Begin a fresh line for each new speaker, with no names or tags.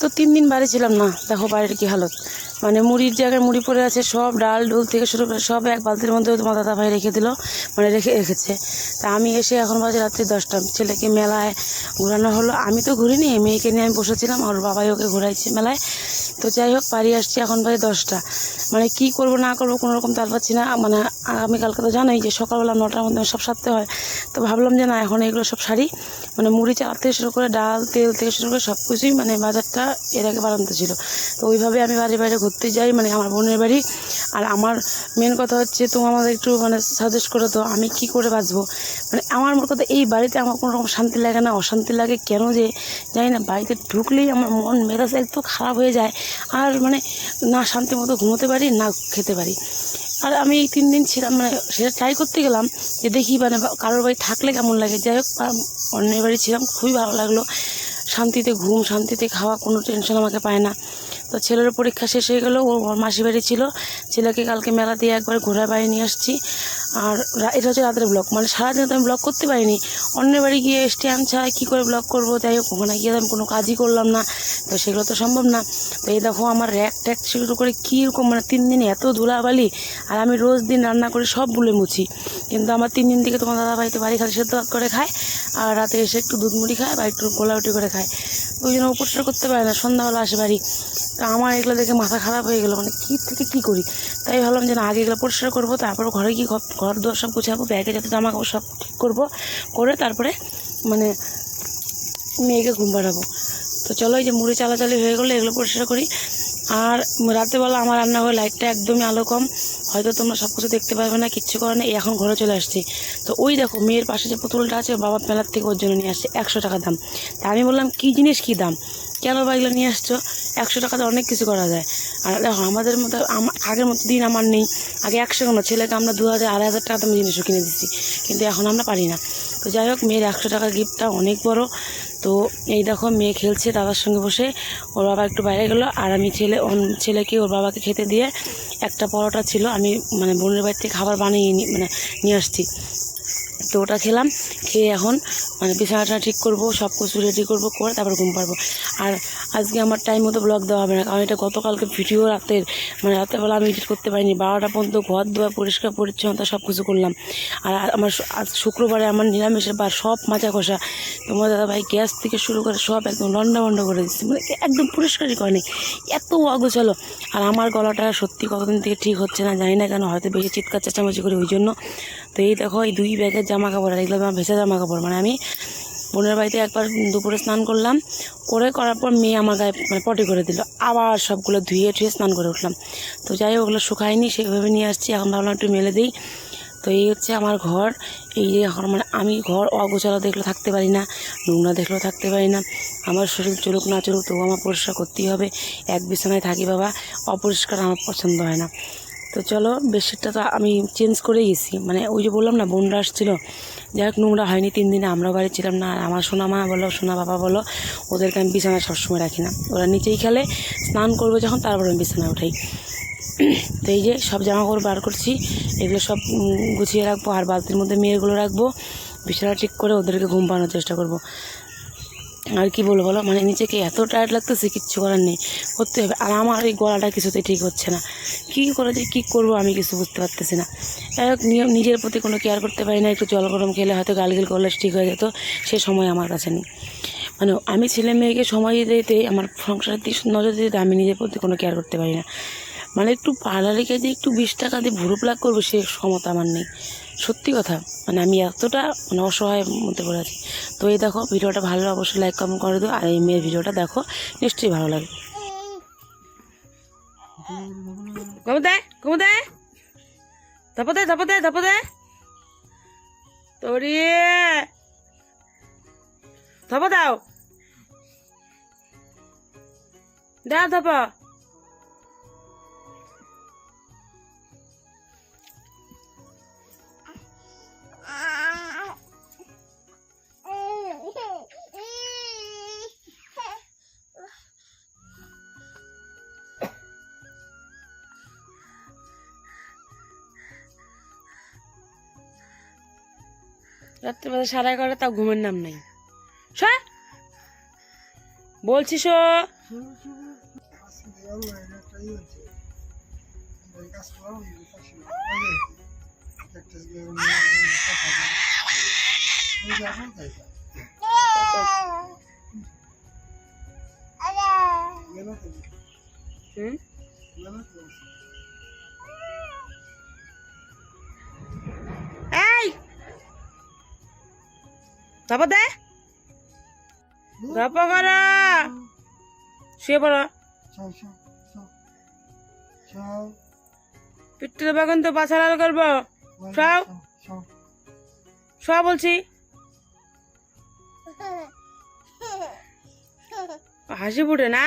তো তিন দিন বাড়ি ছিলাম না। দেখো বাড়ির কি হালত। মানে মুড়ির জায়গায় মুড়ি পড়ে আছে, সব ডাল ডুল থেকে শুরু করে সব এক বালতির মধ্যে তোমার দাদা ভাই রেখে দিল মানে রেখে রেখেছে। তা আমি এসে এখন বাজে রাত্রি দশটা, ছেলেকে মেলায় ঘোরানো হলো। আমি তো ঘুরিনি মেয়েকে নিয়ে আমি বসেছিলাম, আর বাবাই ওকে ঘোরাইছে মেলায়। তো যাই হোক, বাড়ি আসছি এখন বাজে দশটা। মানে কি করব, না করব, কোনো রকম তাল পাচ্ছি না। মানে আগামীকালকে তো জানাই যে সকালবেলা নটার মধ্যে সব সারতে হয়। তো ভাবলাম যে না, এখন এগুলো সব সারি। মানে মুড়ি চাল থেকে শুরু করে ডাল, তেল থেকে শুরু করে সব কিছুই মানে বাজারটা এর আগে বাড়ানো ছিল। তো ওইভাবে আমি বাড়ি বাইরে ঘুরতে যাই মানে আমার বোনের বাড়ি। আর আমার মেন কথা হচ্ছে, তুমি আমাদের একটু মানে সাজেস্ট করে তো, আমি কি করে বাঁচবো? মানে আমার মোট কথা এই বাড়িতে আমার কোনো রকম শান্তি লাগে না, অশান্তি লাগে কেন যে? জানি না, বাড়িতে ঢুকলেই আমার মন, মেজাজ একটু খারাপ হয়ে যায়। আর মানে না শান্তি মতো ঘুমোতে পারি, না খেতে পারি। আর আমি এই তিন দিন ছিলাম মানে সেটা ট্রাই করতে গেলাম যে দেখি মানে কারোর বাড়ি থাকলে কেমন লাগে। যাই হোক অন্যের বাড়ি ছিলাম, খুবই ভালো লাগল। শান্তিতে ঘুম, শান্তিতে খাওয়া, কোনো টেনশন আমাকে পায় না। তো ছেলের পরীক্ষা শেষ হয়ে গেলো ওর মাসি বাড়ি ছিল। ছেলেকে কালকে মেলা দিয়ে একবার ঘোরা বাড়ি নিয়ে আসছি। আর এটা হচ্ছে রাতের ব্লগ মানে সারাদিন তো আমি ব্লগ করতে পারিনি। অন্যের বাড়ি গিয়ে স্ট্যান্ড ছাড়া কী করে ব্লগ করব? যাই হোক, ওখানে গিয়ে আমি কোনো কাজই করলাম না। তো সেগুলো তো সম্ভব না। তো এই দেখো আমার র্যাক ট্যাক শুরু করে কীরকম মানে তিন দিন এত ধুলাবালি। আর আমি রোজ দিন রান্না করে সব বুলে মুছি। কিন্তু আমার তিন দিন থেকে তোমার দাদা ভাই তো বাড়ি খালি সেদ্ধ করে খায়। আর রাতে এসে একটু দুধ মুড়ি খায় বা একটু গোলা রুটি করে খায়। ওই জন্য পরিষ্কার করতে পারে না, সন্ধ্যাবেলা আসে বাড়ি। তা আমার এগুলো দেখে মাথা খারাপ হয়ে গেলো মানে কী থেকে কী করি? তাই ভাবলাম যে না, আগে এগুলো পরিষ্কার করব, তারপর ঘরে গিয়ে ঘর দোর সব গুছাবো, ব্যাগে যাতে জামা কাপড় সব ঠিক করব, করে তারপরে মানে মেয়েকে ঘুম পাড়াবো। তো চলো এই যে মুড়ি চালাচালি হয়ে গেলো, এগুলো পরিষ্কার করি। আর রাতেবেলা আমার রান্নাঘরে লাইটটা একদমই আলো কম। হয়তো তোমরা সব কিছু দেখতে পারবে না, কিচ্ছু করে না এখন ঘরে চলে আসছি। তো ওই দেখো, মেয়ের পাশে যে পুতুলটা আছে, বাবা মেলার থেকে ওর জন্য নিয়ে আসছে একশো টাকা দাম। তা আমি বললাম, কী জিনিস, কী দাম? কেন বা এগুলো নিয়ে আসছো? একশো টাকাতে অনেক কিছু করা যায়। আর দেখো, আমাদের মতো আমার আগের মতো দিন আমার নেই। আগে একশো কেন? ছেলেকে আমরা দু হাজার, আড়াই হাজার টাকা দামে জিনিসও কিনে দিচ্ছি কিন্তু এখন আমরা পারি না। তো যাই হোক, মেয়ের একশো টাকার গিফটটা অনেক বড়। তো এই দেখো, মেয়ে খেলছে দাদার সঙ্গে বসে। ওর বাবা একটু বাইরে গেলো। আর আমি ছেলে ছেলেকে, ওর বাবাকে খেতে দিয়ে একটা পরোটা ছিল আমি মানে বোনের বাড়ি থেকে খাবার বানিয়ে মানে নিয়ে আসছি। তো ওটা খেলাম, খেয়ে এখন মানে বিছানাটা ঠিক করব সব কিছু রেডি করব, করে তারপর ঘুম পারব আর আজকে আমার টাইম মতো ব্লগ দেওয়া হবে না, কারণ এটা গতকালকে ভিডিও রাতের মানে রাতেরবেলা আমি এডিট করতে পারিনি। বারোটা পর্যন্ত ঘর ধোয়া পরিষ্কার পরিচ্ছন্নতা সব কিছু করলাম। আর আমার আজ শুক্রবারে আমার নিরামিষের বার, সব মাচা কষা। তোমার দাদা ভাই গ্যাস থেকে শুরু করে সব একদম লন্ডা বন্ড করে দিচ্ছে মানে একদম পরিষ্কারই করেনি এত অগোছালো। আর আমার গলাটা সত্যি কতদিন থেকে ঠিক হচ্ছে না, জানি না কেন, হয়তো বেশি চিৎকার, চেঁচামেচি করি ওই জন্য। তো এই দেখো, এই দুই ব্যাগের জামা কাপড়, আর এগুলো আমার ভেজা জামা কাপড়। মানে আমি বোনের বাড়িতে একবার দুপুরে স্নান করলাম, করে করার পর মেয়ে আমার গায়ে মানে পটি করে দিল। আবার সবগুলো ধুয়ে ঠুয়ে স্নান করে উঠলাম। তো যাই ওগুলো শুকায়নি সেভাবে নিয়ে আসছি। এখন ভাবলাম একটু মেলে দিই। তো এই হচ্ছে আমার ঘর। এই যে এখন মানে আমি ঘর অগোছালো দেখলেও থাকতে পারি না, নোংরা দেখলেও থাকতে পারি না। আমার শরীর চলুক না চলুক, তবু আমার পরিষ্কার করতেই হবে। এক বিছানায় থাকি বাবা, অপরিষ্কার আমার পছন্দ হয় না। তো চলো, বেডশিটটা তো আমি চেঞ্জ করে গেছি মানে ওই যে বললাম না, বোনরা আসছিল। যাই হোক, নোংরা হয়নি তিন দিনে, আমরাও বাড়ি ছিলাম না। আর আমার সোনা মা বলো সোনা বাবা বলো, ওদেরকে আমি বিছানায় সবসময় রাখি না। ওরা নিচেই খেলে, স্নান করবে যখন, তারপর আমি বিছানায় উঠাই। তো এই যে সব জামা কাপড় বার করছি, এগুলো সব গুছিয়ে রাখব। আর বালতির মধ্যে মেয়েগুলো রাখব। বিছানা ঠিক করে ওদেরকে ঘুম পাড়ানোর চেষ্টা করব। আর কি বলব বলো? মানে নিজেকে এত টায়ার্ড লাগতেছে, কিচ্ছু করার নেই। করতে হবে। আর আমার এই গলাটা কিছুতে ঠিক হচ্ছে না। কী করে যে কী করব আমি কিছু বুঝতে পারতেছি না। নিয়ম, নিজের প্রতি কোনো কেয়ার করতে পারি না। একটু জল গরম খেলে হয়তো গালগিল করলে ঠিক হয়ে যেত। সে সময় আমার কাছে নেই। মানে আমি ছেলে মেয়েকে সময় দিতে, আমার সংসারের দিকে নজর দিতে আমি নিজের প্রতি কোনো কেয়ার করতে পারি না। মানে একটু পার্লারে গিয়ে যে একটু বিশ টাকা দিয়ে ভুরু প্লাক করব, সে ক্ষমতা আমার নেই। সত্যি কথা মানে আমি এতটা মানে অসহায়ের মধ্যে পড়ে আছি। তো এই দেখো, ভিডিওটা ভালো অবশ্যই লাইক কমেন্ট করে দিও। আর এই মেয়ের ভিডিওটা দেখো, নিশ্চয়ই ভালো লাগবে। ধপ দাও। দাও, ধপ। রাত্রিবেলা সারা এগারোটা তাও ঘুমের নাম নেই।
বলছি শো! হুম? তারপর দে। গপ করো। শুয়ে পড়ো। পিঠে বাগান তো বাছা লাল করব। সব। সব বলছি। হাসি ফুটে না?